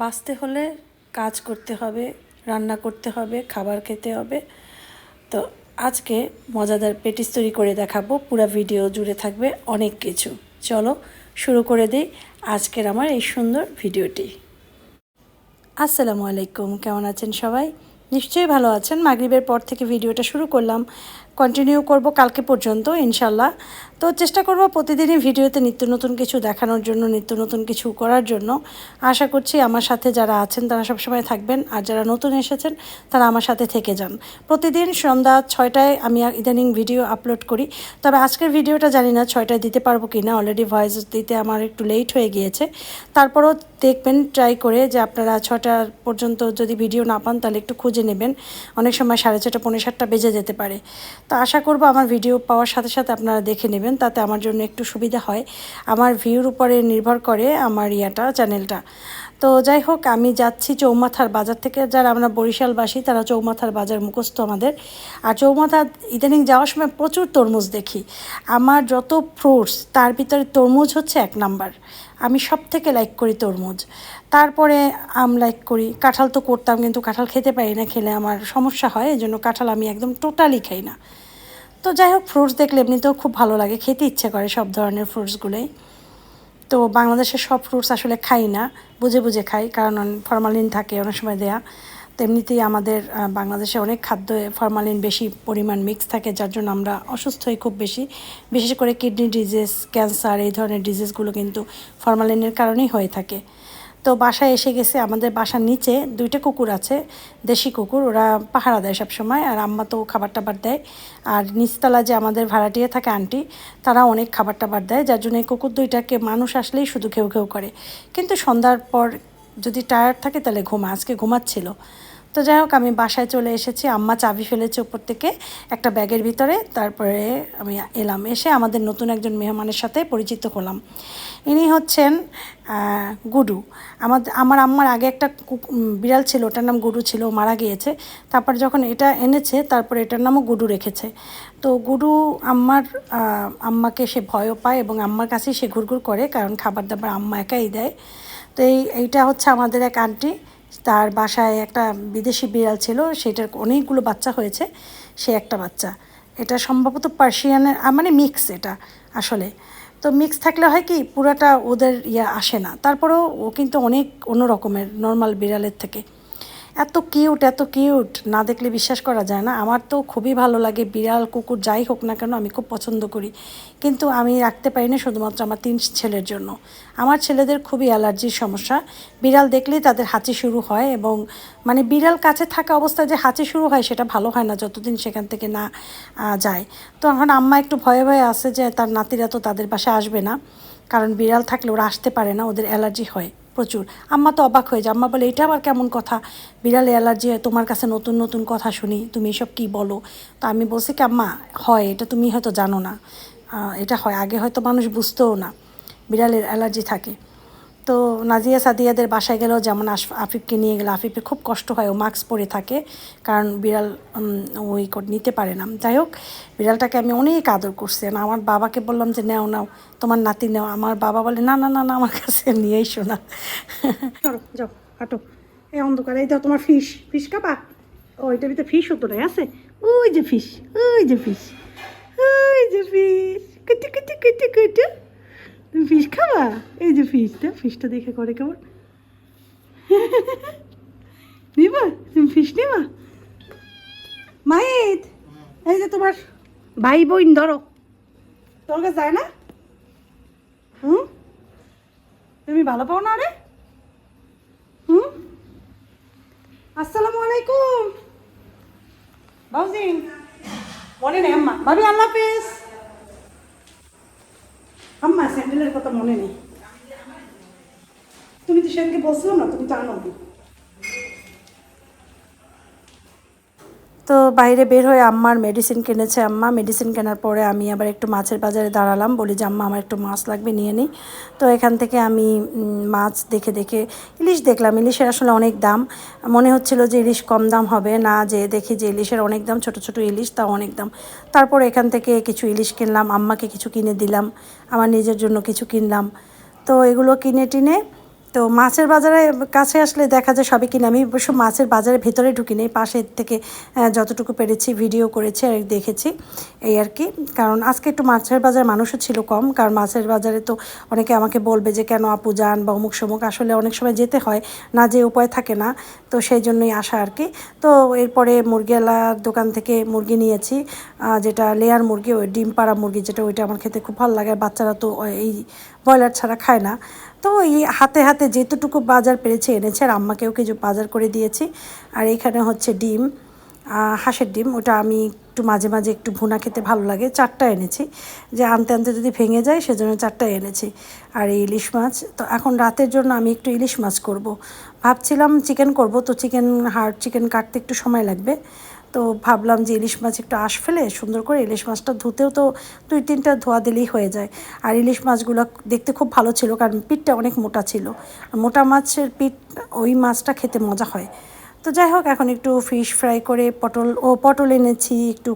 বাঁচতে হলে কাজ করতে হবে, রান্না করতে হবে, খাবার খেতে হবে। তো আজকে মজাদার পেটিস তৈরি করে দেখাবো, পুরো ভিডিও জুড়ে থাকবে অনেক কিছু। চলো শুরু করে দিই আজকের আমার এই সুন্দর ভিডিওটি। আসসালামু আলাইকুম, কেমন আছেন সবাই? নিশ্চয়ই ভালো আছেন। মাগরিবের পর থেকে ভিডিওটা শুরু করলাম। কন্টিনিউ করব কালকে পর্যন্ত, ইনশাল্লাহ। তো চেষ্টা করব প্রতিদিনই ভিডিওতে নিত্য নতুন কিছু দেখানোর জন্য, নিত্য নতুন কিছু করার জন্য। আশা করছি আমার সাথে যারা আছেন তারা সবসময় থাকবেন, আর যারা নতুন এসেছেন তারা আমার সাথে থেকে যান। প্রতিদিন সন্ধ্যা ছয়টায় আমি ইদানিং ভিডিও আপলোড করি, তবে আজকের ভিডিওটা জানি না ছয়টায় দিতে পারব কি না অলরেডি ভয়েস দিতে আমার একটু লেট হয়ে গিয়েছে। তারপরও দেখবেন ট্রাই করে যে আপনারা ছটা পর্যন্ত যদি ভিডিও না পান তাহলে একটু খুঁজে নেবেন। অনেক সময় সাড়ে ছটা পৌনে সাতটা বেজে যেতে পারে। তো আশা করব আমার ভিডিও পাওয়ার সাথে সাথে আপনারা দেখে নেবেন, তাতে আমার জন্য একটু সুবিধা হয়। আমার ভিউর উপরে নির্ভর করে আমার ইয়াটা চ্যানেলটা তো যাই হোক, আমি যাচ্ছি চৌমাথার বাজার থেকে। যারা আমরা বরিশালবাসী, তারা চৌমাথার বাজার মুখস্থ আমাদের। আর চৌমাথা ইদানিং যাওয়ার সময় প্রচুর তরমুজ দেখি। আমার যত ফ্রুটস, তার ভিতরে তরমুজ হচ্ছে এক নাম্বার। আমি সব থেকে লাইক করি তরমুজ। তারপরে আম লাইক করি। কাঁঠাল তো করতাম, কিন্তু কাঁঠাল খেতে পারি না, খেলে আমার সমস্যা হয়, এই জন্য কাঁঠাল আমি একদম টোটালি খাই না। তো যাই হোক, ফ্রুটস দেখলে এমনিতেও খুব ভালো লাগে, খেতে ইচ্ছে করে সব ধরনের ফ্রুটসগুলোই। তো বাংলাদেশের সব ফ্রুটস আসলে খাই না, বুঝে বুঝে খাই, কারণ ফরমালিন থাকে অনেক সময় দেয়া। তেমনিতেই আমাদের বাংলাদেশে অনেক খাদ্য ফরমালিন বেশি পরিমাণ মিক্স থাকে, যার জন্য আমরা অসুস্থ হই খুব বেশি। বিশেষ করে কিডনি ডিজিজ ক্যান্সার এই ধরনের ডিজিজগুলো কিন্তু ফরমালিনের কারণেই হয়ে থাকে। তো বাসায় এসে গেছে আমাদের বাসার নিচে দুইটা কুকুর আছে, দেশি কুকুর, ওরা পাহারা দেয় সবসময় আর আম্মা তো খাবার টাবার দেয়। আর নিচতলা যে আমাদের ভাড়াটিয়ে থাকে আন্টি, তারা অনেক খাবার টাবার দেয়, যার জন্য এই কুকুর দুইটাকে মানুষ আসলেই শুধু ঘেউ ঘেউ করে। কিন্তু সন্ধ্যার পর যদি টায়ার্ড থাকে তাহলে ঘুমা, আজকে ঘুমাচ্ছিল। তো যাই হোক, আমি বাসায় চলে এসেছি। আম্মা চাবি ফেলেছে উপর থেকে একটা ব্যাগের ভিতরে। তারপরে আমি এলাম, এসে আমাদের নতুন একজন মেহমানের সাথে পরিচিত হলাম। ইনি হচ্ছেন গুডু। আমাদের আমার আম্মার আগে একটা বিড়াল ছিল, ওটার নাম গুডু ছিল মারা গিয়েছে। তারপর যখন এটা এনেছে, তারপরে এটার নামও গুডু রেখেছে। তো গুডু আম্মার আম্মাকে সে ভয়ও পায় এবং আম্মার কাছেই সে ঘুরঘুর করে, কারণ খাবার দাবার আম্মা একাই দেয়। তো এই, এইটা হচ্ছে আমাদের এক আন্টি। তার বাসায় একটা বিদেশি বিড়াল ছিল, সেটার অনেকগুলো বাচ্চা হয়েছে, সে একটা বাচ্চা। এটা সম্ভবত পার্সিয়ানের মানে মিক্স এটা আসলে। তো মিক্স থাকলে হয় কি, পুরাটা ওদের ইয়ে আসে না। তারপরেও ও কিন্তু অনেক অন্য রকমের নর্মাল বিড়ালের থেকে। এত কিউট এত কিউট। না দেখলে বিশ্বাস করা যায় না। আমার তো খুবই ভালো লাগে। বিড়াল, কুকুর, যাই হোক না কেন আমি খুব পছন্দ করি। কিন্তু আমি রাখতে পারি না শুধুমাত্র আমার তিন ছেলের জন্য। আমার ছেলেদের খুবই অ্যালার্জির সমস্যা। বিড়াল দেখলেই তাদের হাঁচি শুরু হয় এবং মানে বিড়াল কাছে থাকা অবস্থায় যে হাঁচি শুরু হয় সেটা ভালো হয় না যতদিন সেখান থেকে না যায়। তো এখন আম্মা একটু ভয়ে ভয়ে আছে যে তার নাতিরা তো তাদের বাসায় আসবে না। কারণ বিড়াল থাকলে ওরা আসতে পারে না, ওদের অ্যালার্জি হয়। প্রচুর। আম্মা তো অবাক হয়ে যায়। আম্মা বলে, এটা আবার কেমন কথা? বিড়ালে অ্যালার্জি হয় তোমার কাছে নতুন নতুন কথা শুনি, তুমি এসব কি বলো? তো আমি বলছি কি, আম্মা, হয়, এটা তুমি হয়তো জানো না। এটা হয়। আগে হয়তো মানুষ বুঝতেও না। বিড়ালের অ্যালার্জি থাকে। তো নাজিয়া সাদিয়াদের বাসায় গেলেও যেমন আফিফকে নিয়ে গেলে আফিফের খুব কষ্ট হয়, ও মাস্ক পরে থাকে, কারণ বিড়াল ওই নিতে পারে না। যাই হোক, বিড়ালটাকে আমি অনেক আদর করছি। আর আমার বাবাকে বললাম যে, নাও নাও, তোমার নাতি নাও। আমার বাবা বলে, না না না না, আমার কাছে নিয়েই শোনা চলো, যাও, হাঁটো। এই অন্ধকারে, এই তোমার ফিশ ফিশ খাবা? ও, এটার ভিতরে ফিশ হতো না আছে? ওই যে ফিশ ওই যে ফিশ ওই যে ফিশ কুটু কুটু কুটু কুটু। তুমি ফিশ খাবা? এই যে ফিশটা ফিশটা দেখে করে কেমন? নিবা? তুমি ফিশ নিবা? মাহিত, এই যে তোমার ভাই বোন, ধরো। তোর কাছে যায় না? হুম? তুমি ভালো পাও না রে? হুম? আসসালামু আলাইকুম। বাউজিন মনে নেই আম্মা। ভাবি, আল্লাহ হাফেজ। আম্মা স্যান্ডেলের কথা মনে নেই। তুমি তো সেদিনকে বলছিলাম না তুমি তো আনো নি। তো বাইরে বের হয়ে আম্মার মেডিসিন কিনেছে আম্মা। মেডিসিন কেনার পরে আমি আবার একটু মাছের বাজারে দাঁড়ালাম। বলি যে, আম্মা, আমার একটু মাছ লাগবে, নিয়ে নিই তো এখান থেকে আমি মাছ দেখে দেখে, ইলিশ দেখলাম। ইলিশের আসলে অনেক দাম। মনে হচ্ছিল যে, ইলিশ কম দাম হবে। না, যে, দেখি যে, ইলিশের অনেক দাম, ছোট ছোট ইলিশ, তাও অনেক দাম। তারপর এখান থেকে কিছু ইলিশ কিনলাম। আম্মাকে কিছু কিনে দিলাম। আমার নিজের জন্য কিছু কিনলাম। তো এগুলো কিনে টিনে তো মাছের বাজারে কাছে আসলে দেখা যায় সবই কিনে। আমি অবশ্য মাছের বাজারের ভেতরে ঢুকি নেই পাশের থেকে যতটুকু পেরেছি ভিডিও করেছি আর দেখেছি এই আর কি। কারণ আজকে একটু মাছের বাজার মানুষও ছিল কম, কারণ মাছের বাজারে তো অনেকে আমাকে বলবে যে, কেন আপু যান? বা অমুক সমুক। আসলে অনেক সময় যেতে হয়, না যে উপায় থাকে না। তো সেই জন্যই আসা আর কি। তো এরপরে মুরগিওয়ালার দোকান থেকে মুরগি নিয়েছি যেটা লেয়ার মুরগি, ওই ডিম পাড়া মুরগি, যেটা ওইটা আমার খেতে খুব ভালো লাগে। বাচ্চারা তো এই ব্রয়লার ছাড়া খায় না। তো এই হাতে হাতে যেতটুকু বাজার পেরেছে, এনেছে, আর আম্মাকেও কিছু বাজার করে দিয়েছি। আর এখানে হচ্ছে ডিম হাঁসের ডিম, ওটা আমি একটু মাঝে মাঝে একটু ভুনা খেতে ভালো লাগে। চারটা এনেছি। যে আনতে আনতে যদি ভেঙে যায়, সেজন্য চারটা এনেছি। আর এই ইলিশ মাছ, তো এখন রাতের জন্য আমি একটু ইলিশ মাছ করব। ভাবছিলাম চিকেন করব, তো চিকেন হার্ড চিকেন কাটতে একটু সময় লাগবে। তো ভাবলাম যে ইলিশ মাছ একটু আঁশ ফেলে সুন্দর করে ইলিশ মাছটা ধুতেও তো দুই তিনটা ধোয়া দিলেই হয়ে যায়। আর ইলিশ মাছগুলো দেখতে খুব ভালো ছিল কারণ পিঠটা অনেক মোটা ছিল। মোটা মাছের পিঠ, ওই মাছটা খেতে মজা হয়। তো যাই হোক, এখন একটু ফিশ ফ্রাই করে পটল, ও পটল এনেছি, একটু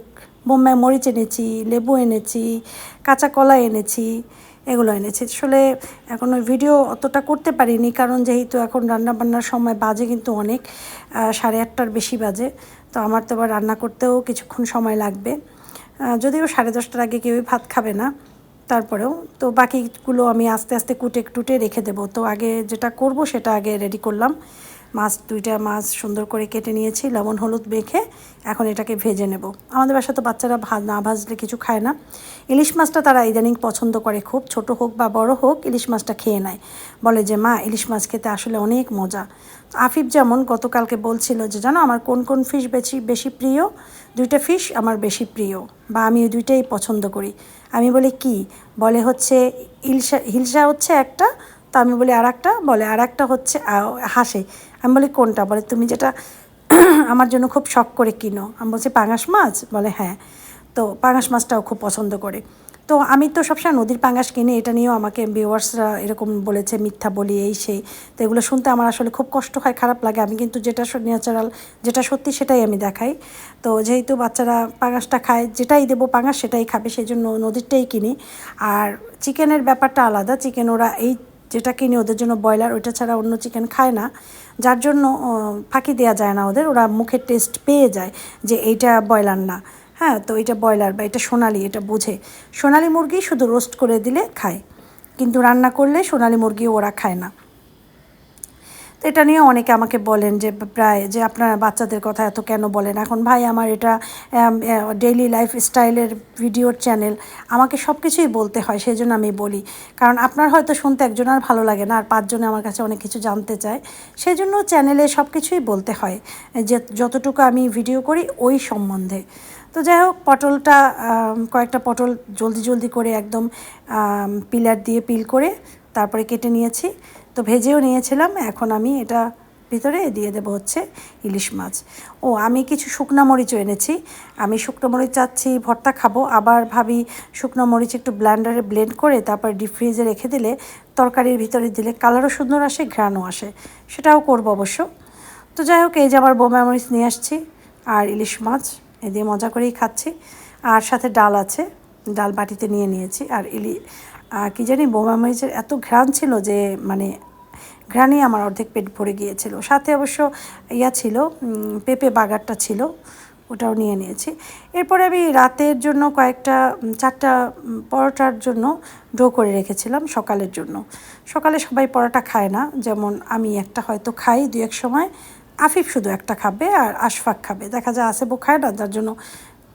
বোম্বাই মরিচ এনেছি, লেবু এনেছি, কাঁচা কলা এনেছি, এগুলো এনেছি। আসলে এখন ওই ভিডিও অতটা করতে পারিনি, কারণ যেহেতু এখন রান্নাবান্নার সময় বাজে কিন্তু অনেক সাড়ে আটটার বেশি বাজে। তো আমার তো আবার রান্না করতেও কিছুক্ষণ সময় লাগবে। যদিও সাড়ে দশটার আগে কেউই ভাত খাবে না, তারপরেও। তো বাকিগুলো আমি আস্তে আস্তে কুটে টুটে রেখে দেবো। তো আগে যেটা করব সেটা আগে রেডি করলাম। মাছ, দুইটা মাছ সুন্দর করে কেটে নিয়েছি, লবণ, হলুদ মেখে এখন এটাকে ভেজে নেব। আমাদের বাসা তো বাচ্চারা ভাত না ভাজলে কিছু খায় না। ইলিশ মাছটা তারা ইদানিং পছন্দ করে খুব, ছোট হোক বা বড় হোক, ইলিশ মাছটা খেয়ে নেয়। বলে যে, মা, ইলিশ মাছ খেতে আসলে অনেক মজা। আফিফ যেমন গতকালকে বলছিল যে, জানো, আমার কোন কোন ফিশ বেশি বেশি প্রিয়? দুইটা ফিশ আমার বেশি প্রিয় বা আমি ওই দুইটাই পছন্দ করি। আমি বলি, কি? বলে হচ্ছে, ইলশা হিলসা হচ্ছে একটা তো আমি বলি আর একটা বলে আর একটা হচ্ছে হাসে। আমি বলি, কোনটা? বলে, তুমি যেটা আমার জন্য খুব শখ করে কিনো। আমি বলছি, পাঙাশ মাছ? বলে হ্যাঁ। তো পাঙাশ মাছটাও খুব পছন্দ করে। তো আমি তো সবসময় নদীর পাঙ্গাস কিনি, এটা নিয়েও আমাকে ভিউয়ার্সরা এরকম বলেছে, মিথ্যা বলি, এই সেই। তো এগুলো শুনতে আমার আসলে খুব কষ্ট হয়, খারাপ লাগে। আমি কিন্তু যেটা ন্যাচারাল যেটা সত্যি সেটাই আমি দেখাই। তো যেহেতু বাচ্চারা পাঙ্গাসটা খায়, যেটাই দেবো পাঙ্গাস সেটাই খাবে সেই জন্য নদীরটাই কিনি। আর চিকেনের ব্যাপারটা আলাদা। চিকেন ওরা এই যেটা কিনি ওদের জন্য ব্রয়লার, ওইটা ছাড়া অন্য চিকেন খায় না। যার জন্য ফাঁকি দেওয়া যায় না ওদের, ওরা মুখের টেস্ট পেয়ে যায় যে এইটা ব্রয়লার না। হ্যাঁ তো এটা ব্রয়লার বা এটা সোনালি, এটা বোঝে। সোনালি মুরগি শুধু রোস্ট করে দিলে খায়, কিন্তু রান্না করলে সোনালি মুরগি ওরা খায় না। এটা নিয়ে অনেকে আমাকে বলেন যে, প্রায় যে আপনারা বাচ্চাদের কথা এত কেন বলেন? এখন ভাই আমার এটা ডেইলি লাইফ স্টাইলের ভিডিওর চ্যানেল আমাকে সব কিছুই বলতে হয় সেই জন্য আমি বলি। কারণ আপনার হয়তো শুনতে একজন আর ভালো লাগে না, আর পাঁচজনে আমার কাছে অনেক কিছু জানতে চায়। সেই জন্য চ্যানেলে সব কিছুই বলতে হয়, যে যতটুকু আমি ভিডিও করি ওই সম্বন্ধে। তো যাই হোক, পটলটা কয়েকটা পটল জলদি জলদি করে একদম পিলার দিয়ে পিল করে তারপরে কেটে নিয়েছি। তো ভেজেও নিয়েছিলাম, এখন আমি এটা ভিতরে দিয়ে দেবো হচ্ছে ইলিশ মাছ। ও, আমি কিছু শুকনো মরিচও এনেছি, আমি শুকনো মরিচ চাচ্ছি, ভর্তা খাব, আবার ভাবি শুকনো মরিচ একটু ব্ল্যান্ডারে ব্লেন্ড করে তারপর ডিপ ফ্রিজে রেখে দিলে তরকারির ভিতরে দিলে কালারও সুন্দর আসে, ঘ্রাণও আসে। সেটাও করব অবশ্য। তো যাই হোক, এই যে আবার বোমা মরিচ নিয়ে আসছি, আর ইলিশ মাছ, এ দিয়ে মজা করেই খাচ্ছি। আর সাথে ডাল আছে, ডাল বাটিতে নিয়ে নিয়েছি, আর ইলি কি জানি বোমা মরিচের এত ঘ্রাণ ছিল যে মানে ঘ্রাণই আমার অর্ধেক পেট ভরে গিয়েছিল। সাথে অবশ্য ইয়া ছিল পেঁপে বাগারটা ছিল, ওটাও নিয়ে নিয়েছি। এরপরে আমি রাতের জন্য কয়েকটা চারটা পরোটার জন্য ডো করে রেখেছিলাম সকালের জন্য। সকালে সবাই পরোটা খায় না, যেমন আমি একটা হয়তো খাই দু এক সময়, আফিফ শুধু একটা খাবে আর আশফাক খাবে। দেখা যায় আসেবো খায় না, যার জন্য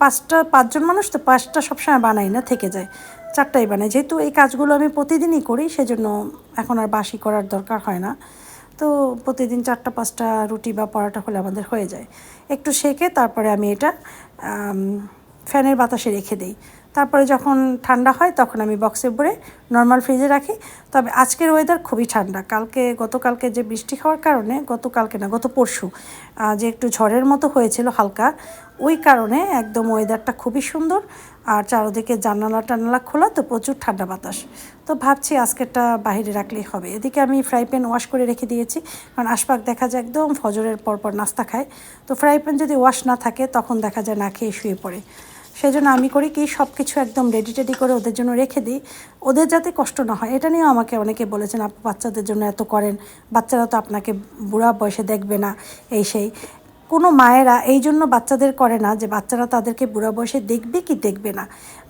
পাঁচটা, পাঁচজন মানুষ তো পাঁচটা সবসময় বানাই না, থেকে যায়। চারটাই বানাই। যেহেতু এই কাজগুলো আমি প্রতিদিনই করি, সেজন্য এখন আর বাসি করার দরকার হয় না। তো প্রতিদিন চারটা, পাঁচটা রুটি বা পরোটা হলে আমাদের হয়ে যায়। একটু সেকে তারপরে আমি এটা ফ্যানের বাতাসে রেখে দিই। তারপরে যখন ঠান্ডা হয় তখন আমি বক্সে ভরে নর্মাল ফ্রিজে রাখি। তবে আজকের ওয়েদার খুবই ঠান্ডা। কালকে, গতকালকে যে বৃষ্টি হওয়ার কারণে, গতকালকে না, গত পরশু যে একটু ঝড়ের মতো হয়েছিল হালকা, ওই কারণে একদম ওয়েদারটা খুবই সুন্দর। আর চারোদিকে জানালা টানালা খোলা তো প্রচুর ঠান্ডা বাতাস। তো ভাবছি আজকেরটা বাইরে রাখলেই হবে। এদিকে আমি ফ্রাই প্যান ওয়াশ করে রেখে দিয়েছি। কারণ আশপাক দেখা যায় একদম ফজরের পরপর নাস্তা খায়। তো ফ্রাই প্যান যদি ওয়াশ না থাকে, তখন দেখা যায় না খেয়ে শুয়ে পড়ে। সেই জন্য আমি করি কি সব কিছু একদম রেডি টেডি করে ওদের জন্য রেখে দিই। ওদের যাতে কষ্ট না হয়, এটা নিয়েও আমাকে অনেকে বলেছেন, আপু, বাচ্চাদের জন্য এত করেন, বাচ্চারা তো আপনাকে বুড়া বয়সে দেখবে না। এই সেই। কোনো মায়েরা এই জন্য বাচ্চাদের করে না যে বাচ্চারা তাদেরকে বুড়া বয়সে দেখবে কি দেখবে না।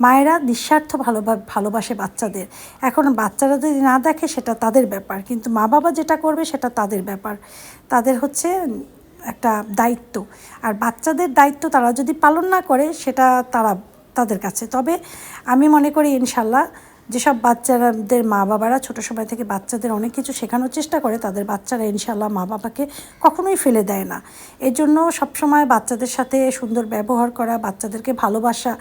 মায়েরা নিঃস্বার্থ ভালোবা ভালোবাসে বাচ্চাদের। এখন বাচ্চারা যদি না দেখে, সেটা তাদের ব্যাপার। কিন্তু মা বাবা যেটা করবে, সেটা তাদের ব্যাপার। তাদের হচ্ছে একটা দায়িত্ব। আর বাচ্চাদের দায়িত্ব তারা যদি পালন না করে, সেটা তারা, তাদের কাছে। তবে আমি মনে করি, ইনশাল্লাহ যেসব বাচ্চাদের মা বাবারা ছোটো সময় থেকে বাচ্চাদের অনেক কিছু শেখানোর চেষ্টা করে, তাদের বাচ্চারা ইনশাল্লাহ মা বাবাকে কখনোই ফেলে দেয় না। এর জন্য সবসময় বাচ্চাদের সাথে সুন্দর ব্যবহার করা, বাচ্চাদেরকে ভালোবাসা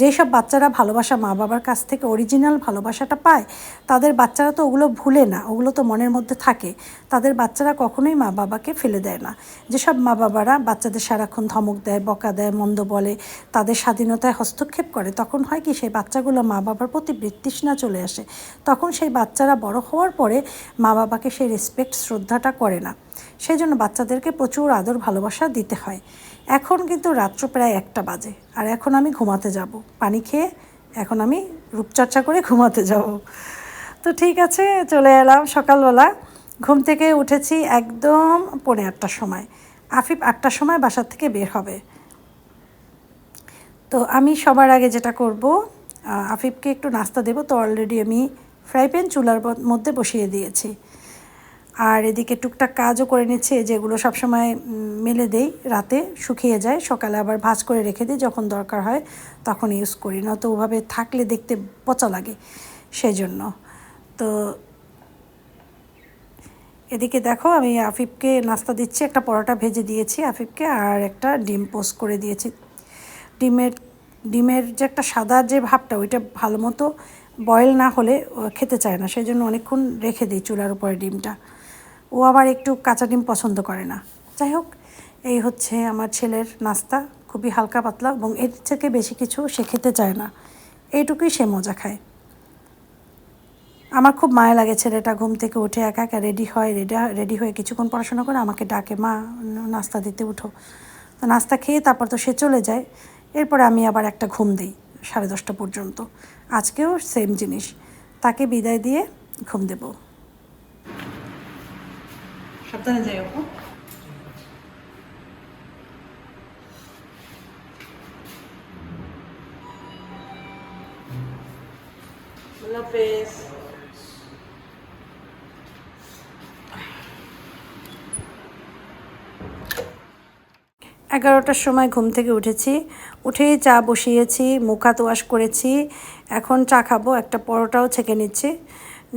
যেই সব বাচ্চারা ভালোবাসা মা বাবার কাছ থেকে অরিজিনাল ভালোবাসাটা পায়, তাদের বাচ্চারা তো ওগুলো ভুলে না, ওগুলো তো মনের মধ্যে থাকে। তাদের বাচ্চারা কখনোই মা বাবাকে ফেলে দেয় না। যেসব মা বাবারা বাচ্চাদের সারাক্ষণ ধমক দেয়, বকা দেয়, মন্দ বলে, তাদের স্বাধীনতায় হস্তক্ষেপ করে, তখন হয় কি সেই বাচ্চাগুলো মা বাবার প্রতি বৃত্তৃষ্ণা চলে আসে। তখন সেই বাচ্চারা বড় হওয়ার পরে মা বাবাকে সেই রেসপেক্ট শ্রদ্ধাটা করে না। সেই জন্য বাচ্চাদেরকে প্রচুর আদর, ভালোবাসা দিতে হয়। এখন কিন্তু রাত্র প্রায় একটা বাজে। আর এখন আমি ঘুমাতে যাব। পানি খেয়ে এখন আমি রূপচর্চা করে ঘুমাতে যাব। তো ঠিক আছে, চলে এলাম সকালবেলা। ঘুম থেকে উঠেছি একদম পৌনে আটটার সময়। আফিফ আটটার সময় বাসার থেকে বের হবে। তো আমি সবার আগে যেটা করব আফিফকে একটু নাস্তা দেবো। তো অলরেডি আমি ফ্রাই প্যান চুলার মধ্যে বসিয়ে দিয়েছি। আর এদিকে টুকটাক কাজও করে নিচ্ছে যেগুলো সবসময় মেলে দেই রাতে, শুকিয়ে যায়। সকালে আবার ভাজ করে রেখে দিই, যখন দরকার হয় তখন ইউজ করি। না তো ওভাবে থাকলে দেখতে পচা লাগে সেই জন্য তো এদিকে দেখো, আমি আফিফকে নাস্তা দিচ্ছি, একটা পরোটা ভেজে দিয়েছি আফিফকে, আর একটা ডিম পোস্ট করে দিয়েছি। ডিমের ডিমের যে একটা সাদা যে ভাবটা, ওইটা ভালো মতো বয়েল না হলে খেতে চায় না। সেই জন্য অনেকক্ষণ রেখে দিই চুলার উপরে ডিমটা। ও আবার একটু কাঁচা ডিম পছন্দ করে না। যাই হোক, এই হচ্ছে আমার ছেলের নাস্তা। খুবই হালকা পাতলা এবং এর থেকে বেশি কিছু সে খেতে চায় না। এইটুকুই সে মজা খায়। আমার খুব মায়া লাগে ছেলেটা ঘুম থেকে উঠে একা একা রেডি হয় রেডি রেডি হয়ে কিছুক্ষণ পড়াশোনা করে আমাকে ডাকে, মা, নাস্তা দিতে উঠো। তো নাস্তা খেয়ে তারপর তো সে চলে যায়। এরপরে আমি আবার একটা ঘুম দিই, সাড়ে দশটা পর্যন্ত। আজকেও সেম জিনিস। তাকে বিদায় দিয়ে ঘুম দেব। সাবধানে যাই আল্লাহ এগারোটার সময় ঘুম থেকে উঠেছি। উঠেই চা বসিয়েছি, মুখ ওয়াশ করেছি। এখন চা খাব, একটা পরোটাও ছেঁকে নিচ্ছি।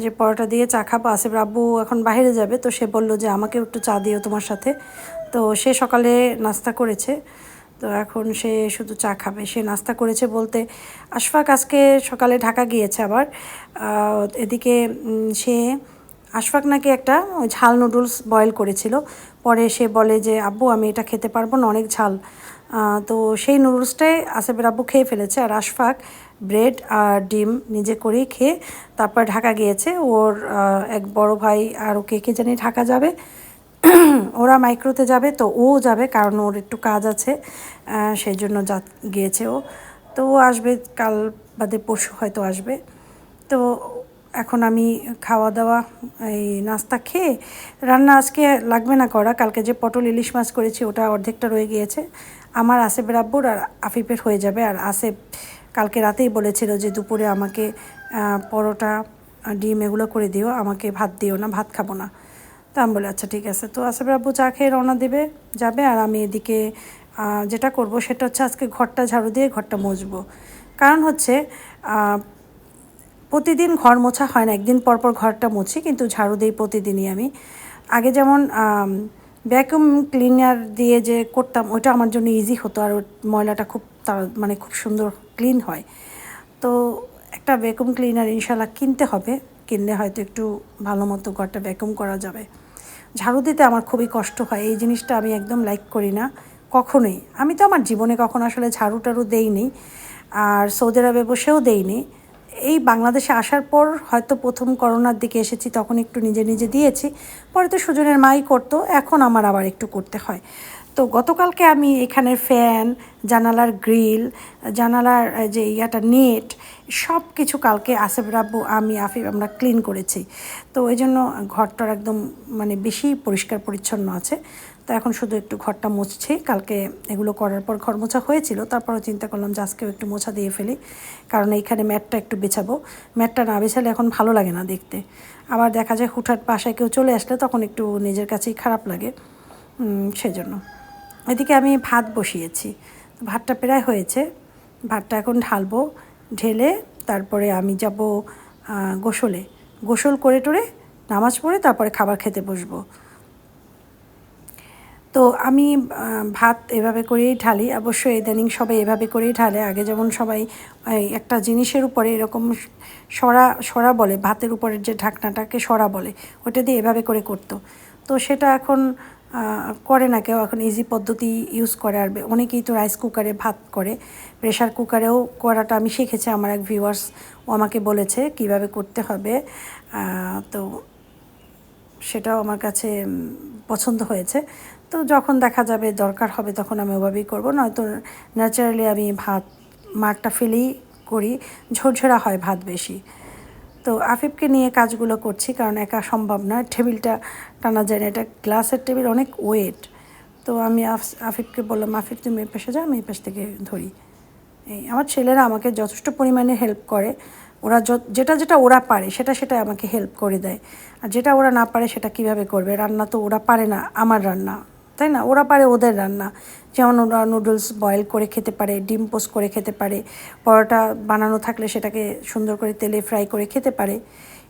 যে পরোটা দিয়ে চা খাব, আসিফ রাব্বু এখন বাইরে যাবে, তো সে বলল যে আমাকে একটু চা দিও তোমার সাথে। তো সে সকালে নাস্তা করেছে। তো এখন সে শুধু চা খাবে। সে নাস্তা করেছে বলতে, আশফাক আজকে সকালে ঢাকা গিয়েছে আবার। এদিকে সে আশফাক নাকি একটা ঝাল নুডলস বয়েল করেছিল। পরে সে বলে যে, আব্বু, আমি এটা খেতে পারব না, অনেক ঝাল। তো সেই নুডলসটাই আসেফের আব্বু খেয়ে ফেলেছে। আর আশফাক ব্রেড আর ডিম নিজে করেই খেয়ে তারপর ঢাকা গিয়েছে। ওর এক বড় ভাই আর ওকে কে জানি ঢাকা যাবে। ওরা মাইক্রোতে যাবে, তো ও যাবে কারণ ওর একটু কাজ আছে। সেই জন্য যা, গিয়েছে ও। তো ও আসবে কাল বাদে পরশু হয়তো আসবে। তো এখন আমি খাওয়া দাওয়া এই নাস্তা খেয়ে রান্না আজকে লাগবে না করা কালকে যে পটল ইলিশ মাছ করেছি ওটা অর্ধেকটা রয়ে গিয়েছে। আমার আসেফের আব্বুর আর আফিফের হয়ে যাবে। আর আসেফ কালকে রাতেই বলেছিল যে দুপুরে আমাকে পরোটা, ডিম এগুলো করে দিও, আমাকে ভাত দিও না, ভাত খাব না। তা আমি বলি আচ্ছা ঠিক আছে। তো আসেফের আব্বু চা খেয়ে রওনা দেবে, যাবে। আর আমি এদিকে যেটা করব সেটা হচ্ছে আজকে ঘরটা ঝাড়ু দিয়ে ঘরটা মুছবো কারণ হচ্ছে প্রতিদিন ঘর মোছা হয় না, একদিন পর পর ঘরটা মুছি, কিন্তু ঝাড়ু দিই প্রতিদিনই আমি। আগে যেমন ভ্যাকুয়াম ক্লিনার দিয়ে যে করতাম, ওইটা আমার জন্য ইজি হতো আর ময়লাটা খুব তাড়া মানে খুব সুন্দর ক্লিন হয়। তো একটা ভ্যাকুয়াম ক্লিনার ইনশাল্লাহ কিনতে হবে, কিনলে হয়তো একটু ভালো মতো ঘরটা ভ্যাকুয়াম করা যাবে। ঝাড়ু দিতে আমার খুবই কষ্ট হয়, এই জিনিসটা আমি একদম লাইক করি না, কখনোই। আমি তো আমার জীবনে কখনো আসলে ঝাড়ু টাড়ু দেইনি, আর সৌদি আরবে বসেও দেইনি এই বাংলাদেশে আসার পর হয়তো প্রথম করোনার দিকে এসেছি, তখন একটু নিজে নিজে দিয়েছি। পরে তো সুজনের মাই করতো, এখন আমার আবার একটু করতে হয়। তো গতকালকে আমি এখানের ফ্যান, জানালার গ্রিল, জানালার যে ইয়াটা নেট সব কিছু কালকে আসেফ রাব্বু, আমি, আফিফ আমরা ক্লিন করেছি। তো ওই জন্য ঘরটার একদম মানে বেশি পরিষ্কার পরিচ্ছন্ন আছে। তো এখন শুধু একটু ঘরটা মুছছি। কালকে এগুলো করার পর ঘর মোছা হয়েছিল, তারপরও চিন্তা করলাম যে আজকেও একটু মোছা দিয়ে ফেলি, কারণ এইখানে ম্যাটটা একটু বেছাবো। ম্যাটটা না বেছালে এখন ভালো লাগে না দেখতে। আবার দেখা যায় হুটহাট বাসায় কেউ চলে আসলে তখন একটু নিজের কাছেই খারাপ লাগে সেজন্য। এদিকে আমি ভাত বসিয়েছি। ভাতটা প্রায় হয়েছে, ভাতটা এখন ঢালবো, ঢেলে তারপরে আমি যাব গোসলে। গোসল করে টোরে নামাজ পড়ে তারপরে খাবার খেতে বসবো। তো আমি ভাত এভাবে করেই ঢালি। অবশ্যই ইদানিং সবাই এভাবে করেই ঢালে। আগে যেমন সবাই একটা জিনিসের উপরে এরকম সরা সরা বলে, ভাতের উপরের যে ঢাকনাটাকে সরা বলে, ওটা দিয়ে এভাবে করে করতো। তো সেটা এখন করে না কেউ। এখন ইজি পদ্ধতি ইউজ করে। আর অনেকেই তো রাইস কুকারে ভাত করে। প্রেশার কুকারেও করাটা আমি শিখেছি আমার এক ভিউয়ার্স ও আমাকে বলেছে কীভাবে করতে হবে। তো সেটাও আমার কাছে পছন্দ হয়েছে। তো যখন দেখা যাবে দরকার হবে তখন আমি ওভাবেই করব, নয়তো ন্যাচারালি আমি ভাত মারটা ফেলেই করি, ঝরঝরা হয় ভাত বেশি। তো আফিফকে নিয়ে কাজগুলো করছি, কারণ একা সম্ভব না টেবিলটা টানা যায় না, এটা গ্লাসের টেবিল, অনেক ওয়েট তো আমি আফ- আফিফকে বললাম, আফিফ, তুমি এই পাশে আমি এই পাশ থেকে ধরি। এই আমার ছেলেরা আমাকে যথেষ্ট পরিমাণে হেল্প করে। ওরা যেটা যেটা ওরা পারে, সেটা সেটা আমাকে হেল্প করে দেয়। আর যেটা ওরা না পারে, সেটা কীভাবে করবে? রান্না তো ওরা পারে না, আমার রান্না। তাই না? ওরা পারে ওদের রান্না। যেমন ওরা নুডলস বয়েল করে খেতে পারে, ডিম পোস্ট করে খেতে পারে, পরোটা বানানো থাকলে সেটাকে সুন্দর করে তেলে ফ্রাই করে খেতে পারে।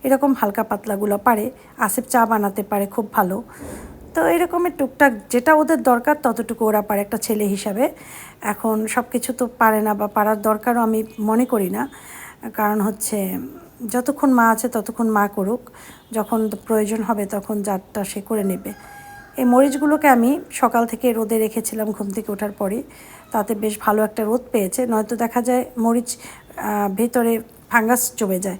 এরকম হালকা পাতলাগুলো পারে। আসিফ চা বানাতে পারে, খুব ভালো। তো এরকমের টুকটাক যেটা ওদের দরকার ততটুকু ওরা পারে একটা ছেলে হিসাবে। এখন সব কিছু তো পারে না বা পারার দরকারও আমি মনে করি না। কারণ হচ্ছে যতক্ষণ মা আছে ততক্ষণ মা করুক। যখন প্রয়োজন হবে তখন যারটা সে করে নেবে। এই মরিচগুলোকে আমি সকাল থেকে রোদে রেখেছিলাম ঘুম থেকে ওঠার পরে। তাতে বেশ ভালো একটা রোদ পেয়েছে। নয়তো দেখা যায় মরিচ ভেতরে ফাঙ্গাস জমে যায়।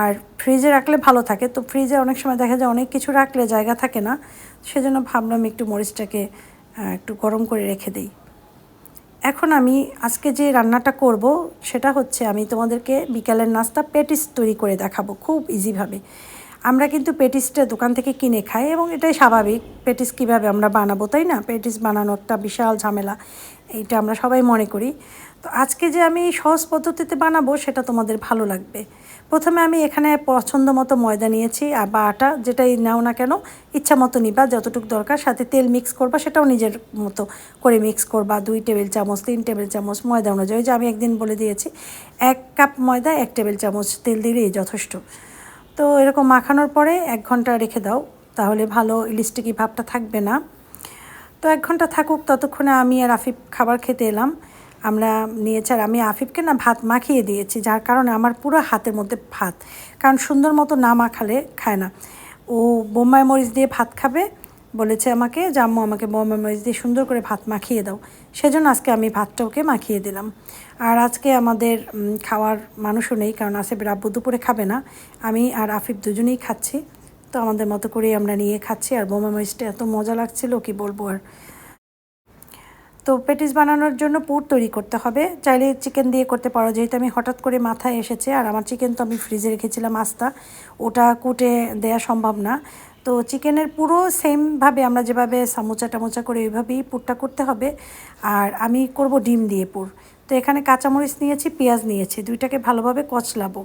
আর ফ্রিজে রাখলে ভালো থাকে। তো ফ্রিজে অনেক সময় দেখা যায় অনেক কিছু রাখলে জায়গা থাকে না। সেজন্য ভাবলাম একটু মরিচটাকে একটু গরম করে রেখে দিই। এখন আমি আজকে যে রান্নাটা করব, সেটা হচ্ছে আমি তোমাদেরকে বিকালের নাস্তা পেটিস তৈরি করে দেখাবো খুব ইজিভাবে আমরা কিন্তু পেটিসটা দোকান থেকে কিনে খাই এবং এটাই স্বাভাবিক। পেটিস কীভাবে আমরা বানাবো, তাই না? পেটিস বানানো একটা বিশাল ঝামেলা, এইটা আমরা সবাই মনে করি। তো আজকে যে আমি সহজ পদ্ধতিতে বানাবো, সেটা তোমাদের ভালো লাগবে। প্রথমে আমি এখানে পছন্দ মতো ময়দা নিয়েছি আর বা আটা, যেটাই নাও না কেন, ইচ্ছা মতো নিবা, যতটুকু দরকার। সাথে তেল মিক্স করবা, সেটাও নিজের মতো করে মিক্স করবা। দুই টেবিল চামচ, তিন টেবিল চামচ ময়দা অনুযায়ী, যে আমি একদিন বলে দিয়েছি, এক কাপ ময়দা, এক টেবিল চামচ তেল দিলেই যথেষ্ট। তো এরকম মাখানোর পরে এক ঘণ্টা রেখে দাও, তাহলে ভালো ইলিশটিকি ভাবটা থাকবে না। তো এক ঘণ্টা থাকুক, ততক্ষণে আমি আর আফিফ খাবার খেতে এলাম। আমরা নিয়েছি আর আমি আফিফকে না ভাত মাখিয়ে দিয়েছি, যার কারণে আমার পুরো হাতের মধ্যে ভাত। কারণ সুন্দর মতো না মাখালে খায় না। ও বোম্বাই মরিচ দিয়ে ভাত খাবে বলেছে আমাকে যে আম্মু আমাকে বোম্বাই মরিচ দিয়ে সুন্দর করে ভাত মাখিয়ে দাও। সেজন্য আজকে আমি ভাতটা ওকে মাখিয়ে দিলাম। আর আজকে আমাদের খাওয়ার মানুষও নেই, কারণ আসিফের আব্বু দুপুরে খাবে না। আমি আর আফিফ দুজনেই খাচ্ছি। তো আমাদের মতো করেই আমরা নিয়ে খাচ্ছি। আর বোমা মরিচটা এত মজা লাগছিল, কি বলব আর। তো পেটিস বানানোর জন্য পুর তৈরি করতে হবে। চাইলে চিকেন দিয়ে করতে পারো। যেহেতু আমি হঠাৎ করে মাথায় এসেছে, আর আমার চিকেন তো আমি ফ্রিজে রেখেছিলাম আস্তা, ওটা কুটে দেয়া সম্ভব না। তো চিকেনের পুরো সেমভাবে আমরা যেভাবে সামোচা টামোচা করে ওইভাবেই পুরটা করতে হবে। আর আমি করব ডিম দিয়ে পুর। তো এখানে কাঁচামরিচ নিয়েছি, পেঁয়াজ নিয়েছি, দুইটাকে ভালোভাবে কচলাবো।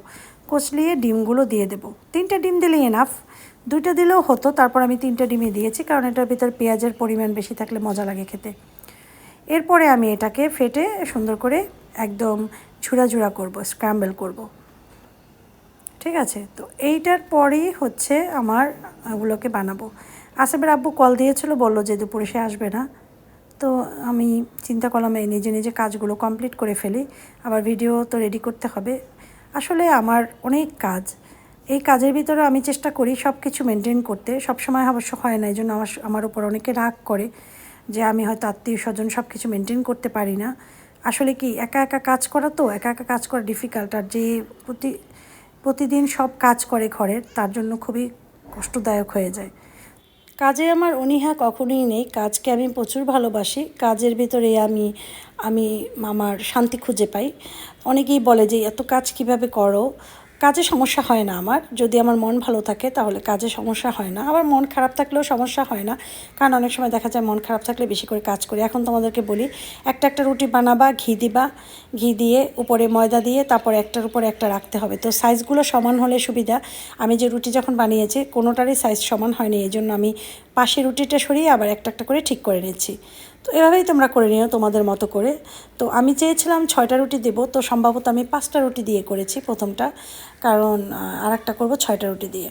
কচলিয়ে ডিমগুলো দিয়ে দেবো। তিনটে ডিম দিলেই এনাফ দুইটা দিলেও হতো, তারপর আমি তিনটে ডিমে দিয়েছি, কারণ এটার ভিতর পেঁয়াজের পরিমাণ বেশি থাকলে মজা লাগে খেতে। এরপরে আমি এটাকে ফেটে সুন্দর করে একদম ঝুড়া করব স্ক্র্যাম্বল করব। ঠিক আছে? তো এইটার পরেই হচ্ছে আমার ওগুলোকে বানাবো। আসিফের আব্বু কল দিয়েছিল, বলল যে দুপুরে সে আসবে না। তো আমি চিন্তা করলাম, এই নিজে নিজে কাজগুলো কমপ্লিট করে ফেলি। আবার ভিডিও তো রেডি করতে হবে। আসলে আমার অনেক কাজ। এই কাজের ভিতরে আমি চেষ্টা করি সব কিছু মেনটেন করতে। সবসময় অবশ্য হয় না এই জন্য আমার আমার উপর অনেকে রাগ করে যে আমি হয়তো আত্মীয় স্বজন সব কিছু মেনটেন করতে পারি না। আসলে কি, একা একা কাজ করা তো? একা একা কাজ করা ডিফিকাল্ট আর যে প্রতি প্রতিদিন সব কাজ করে ঘরের তার জন্য খুবই কষ্টদায়ক হয়ে যায়। কাজে আমার অনীহা কখনোই নেই, কাজকে আমি প্রচুর ভালোবাসি, কাজের ভিতরে আমি আমি আমার শান্তি খুঁজে পাই। অনেকেই বলে যে, এত কাজ কীভাবে করো? কাজে সমস্যা হয় না আমার। যদি আমার মন ভালো থাকে তাহলে কাজে সমস্যা হয় না। আবার মন খারাপ থাকলেও সমস্যা হয় না। কারণ অনেক সময় দেখা যায় মন খারাপ থাকলে বেশি করে কাজ করি। এখন তোমাদেরকে বলি, একটা একটা রুটি বানাবা, ঘি দিবা, ঘি দিয়ে উপরে ময়দা দিয়ে তারপর একটার উপরে একটা রাখতে হবে। তো সাইজগুলো সমান হলে সুবিধা। আমি যে রুটি যখন বানিয়েছি, কোনোটারই সাইজ সমান হয়নি। এই জন্য আমি পাশে রুটিটা সরিয়ে আবার একটা একটা করে ঠিক করে নিচ্ছি। তো এভাবেই তোমরা করে নিও, তোমাদের মতো করে। তো আমি চেয়েছিলাম ছয়টা রুটি দেবো, তো সম্ভবত আমি পাঁচটা রুটি দিয়ে করেছি প্রথমটা, কারণ আর একটা করব ছয়টা রুটি দিয়ে।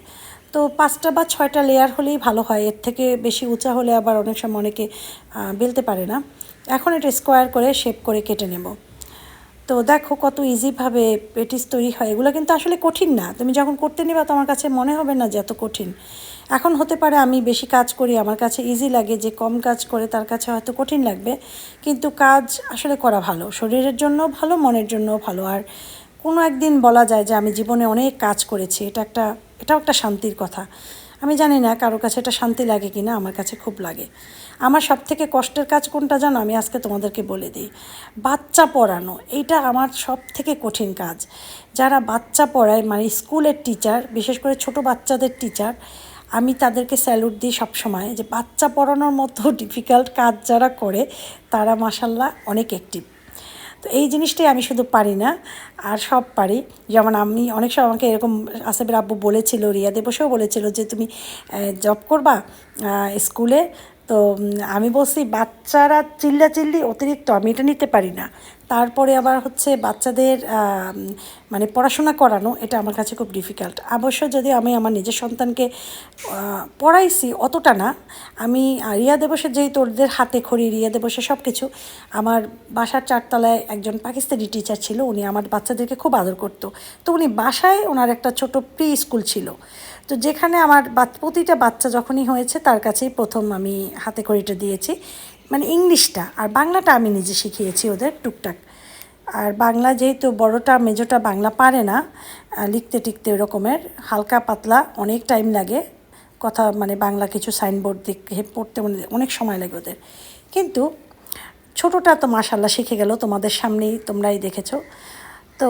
তো পাঁচটা বা ছয়টা লেয়ার হলেই ভালো হয়, এর থেকে বেশি উঁচা হলে আবার অনেক সময় অনেকে বেলতে পারে না। এখন এটা স্কোয়ার করে শেপ করে কেটে নেব। তো দেখো কত ইজিভাবে পেটিস তৈরি হয়, এগুলো কিন্তু আসলে কঠিন না। তুমি যখন করতে নিবা, তোমার কাছে মনে হবে না যে এত কঠিন। এখন হতে পারে আমি বেশি কাজ করি, আমার কাছে ইজি লাগে, যে কম কাজ করে তার কাছে হয়তো কঠিন লাগবে। কিন্তু কাজ আসলে করা ভালো, শরীরের জন্য ভালো, মনের জন্যও ভালো। আর কোনো একদিন বলা যায় যে আমি জীবনে অনেক কাজ করেছি, এটা একটা, এটাও একটা শান্তির কথা। আমি জানি না কারও কাছে এটা শান্তি লাগে কি না আমার কাছে খুব লাগে। আমার সব থেকে কষ্টের কাজ কোনটা জানো? আমি আজকে তোমাদেরকে বলে দিই। বাচ্চা পড়ানো, এইটা আমার সব থেকে কঠিন কাজ। যারা বাচ্চা পড়ায় মানে স্কুলের টিচার বিশেষ করে ছোট বাচ্চাদের টিচার আমি তাদেরকে স্যালুট দিই সবসময় যে বাচ্চা পড়ানোর মতো ডিফিকাল্ট কাজ যারা করে, তারা মাসাল্লাহ অনেক অ্যাক্টিভ তো এই জিনিসটাই আমি শুধু পারি না, আর সব পারি। যেমন আমি অনেক সময় আমাকে এরকম আসেফের আব্বু বলেছিল রিয়া দেবসেও বলেছিল যে তুমি জব করবা স্কুলে তো আমি বলছি বাচ্চারা চিল্লা চিল্লি অতিরিক্ত, আমি এটা নিতে পারি না। তারপরে আবার হচ্ছে বাচ্চাদের মানে পড়াশোনা করানো, এটা আমার কাছে খুব ডিফিকাল্ট অবশ্য যদি আমি আমার নিজের সন্তানকে পড়াইছি অতটা না, আমি রিয়া দেবসের যেই তোরদের হাতে খড়ি, রিয়া দেবসের সব কিছু আমার বাসার চারতলায় একজন পাকিস্তানি টিচার ছিল, উনি আমার বাচ্চাদেরকে খুব আদর করতো। তো উনি বাসায় ওনার একটা ছোট প্রি স্কুল ছিল। তো যেখানে আমার প্রতিটা বাচ্চা যখনই হয়েছে, তার কাছেই প্রথম আমি হাতে করিটা দিয়েছি। মানে ইংলিশটা, আর বাংলাটা আমি নিজে শিখিয়েছি ওদের টুকটাক। আর বাংলা যেহেতু বড়টা, মেজোটা বাংলা পারে না লিখতে টিখতে ওরকমের, হালকা পাতলা, অনেক টাইম লাগে। কথা মানে বাংলা কিছু সাইনবোর্ড দেখে পড়তে মানে অনেক সময় লাগে ওদের। কিন্তু ছোটোটা তো মাশাল্লাহ শিখে গেল, তোমাদের সামনেই তোমরাই দেখেছ। তো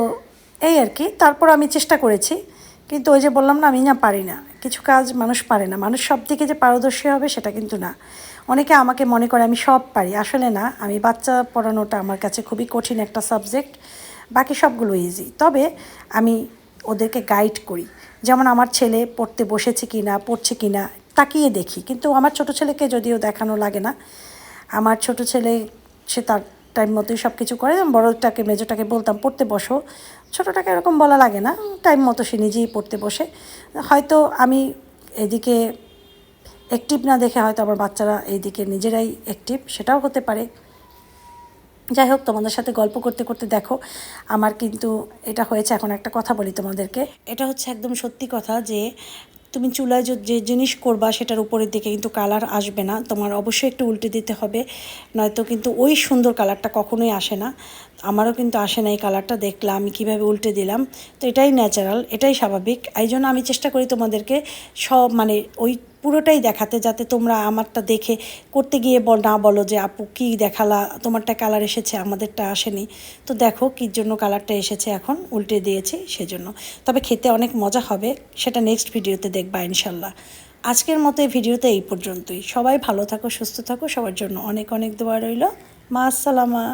এই আর কি, তারপর আমি চেষ্টা করেছি। কিন্তু ওই যে বললাম না, আমি না পারি না। কিছু কাজ মানুষ পারে না। মানুষ সব দিকে যে পারদর্শী হবে সেটা কিন্তু না। অনেকে আমাকে মনে করে আমি সব পারি। আসলে না, আমি বাচ্চা পড়ানোটা আমার কাছে খুবই কঠিন একটা সাবজেক্ট। বাকি সবগুলো ইজি তবে আমি ওদেরকে গাইড করি। যেমন আমার ছেলে পড়তে বসেছে কি না পড়ছে কি না তাকিয়ে দেখি। কিন্তু আমার ছোট ছেলেকে যদিও দেখানো লাগে না, আমার ছোট ছেলে, সে তার টাইম মতোই সব কিছু করে। বড়টাকে মেজোটাকে বলতাম, পড়তে বসো। ছোটোটাকে এরকম বলা লাগে না টাইম মতো সে নিজেই পড়তে বসে। হয়তো আমি এদিকে অ্যাক্টিভ না দেখে হয়তো আমার বাচ্চারা এইদিকে নিজেরাই অ্যাক্টিভ সেটাও হতে পারে। যাই হোক, তোমাদের সাথে গল্প করতে করতে দেখো, আমার কিন্তু এটা হয়েছে, এখন একটা কথা বলি তোমাদেরকে। এটা হচ্ছে একদম সত্যি কথা যে, তুমি চুলায় যে- জিনিস করবা, সেটার উপরের দিকে কিন্তু কালার আসবে না। তোমার অবশ্যই একটু উল্টে দিতে হবে, নয়তো কিন্তু ওই সুন্দর কালারটা কখনোই আসে না। আমারও কিন্তু আসে না এই কালারটা, দেখলাম আমি কীভাবে উল্টে দিলাম। তো এটাই ন্যাচারাল এটাই স্বাভাবিক। এই জন্য আমি চেষ্টা করি তোমাদেরকে সব মানে ওই পুরোটাই দেখাতে, যাতে তোমরা আমারটা দেখে করতে গিয়ে না বলো যে আপু কী দেখালা, তোমারটা কালার এসেছে, আমাদেরটা আসেনি। তো দেখো কীর জন্য কালারটা এসেছে এখন, উল্টে দিয়েছি সেজন্য। তবে খেতে অনেক মজা হবে, সেটা নেক্সট ভিডিওতে দেখবা ইনশাল্লাহ। আজকের মতো এই ভিডিওতে এই পর্যন্তই। সবাই ভালো থাকো, সুস্থ থাকো, সবার জন্য অনেক অনেক দোয়া রইল। মা আসসালামা।